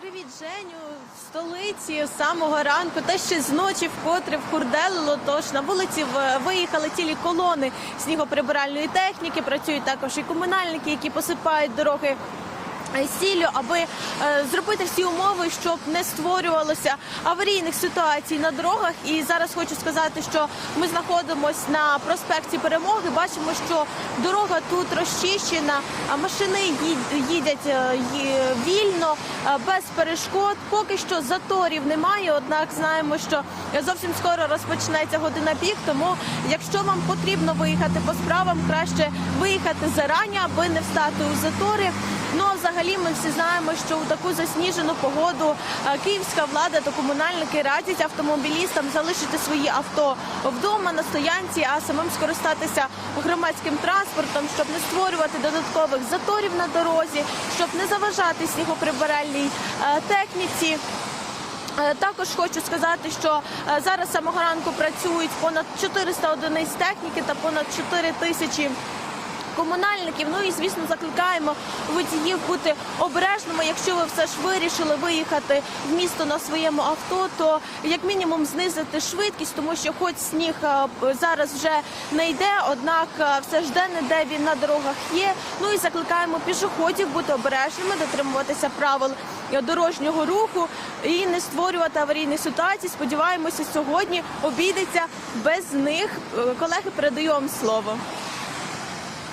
Привіт, Женю. В столиці з самого ранку та ще з ночі вкотре вхурделило. Тож на вулиці в- виїхали цілі колони снігоприбиральної техніки. Працюють також і комунальники, які посипають дороги. Е, Сіллю, аби е, зробити всі умови, щоб не створювалося аварійних ситуацій на дорогах. І зараз хочу сказати, що ми знаходимося на проспекті Перемоги. Бачимо, що дорога тут розчищена, а машини їдять е, вільно, без перешкод. Поки що заторів немає. Однак знаємо, що зовсім скоро розпочнеться година пік. Тому, якщо вам потрібно виїхати по справам, краще виїхати зарані, аби не встати у затори. Ну а взагалі ми всі знаємо, що у таку засніжену погоду е, київська влада та комунальники радять автомобілістам залишити свої авто вдома на стоянці, а самим скористатися громадським транспортом, щоб не створювати додаткових заторів на дорозі, щоб не заважати снігоприбиральній е, техніці. Е, Також хочу сказати, що зараз самого ранку працюють понад 400 одиниць техніки та понад 4 тисячі комунальників. Ну і звісно закликаємо водіїв бути обережними. Якщо ви все ж вирішили виїхати в місто на своєму авто, то як мінімум знизити швидкість, тому що хоч сніг е, зараз вже не йде, однак е, все ж де не де він на дорогах є. Ну і закликаємо пішоходів бути обережними, дотримуватися правил дорожнього руху і не створювати аварійні ситуації. Сподіваємося, сьогодні обійдеться без них. Е, Колеги, передаю вам слово.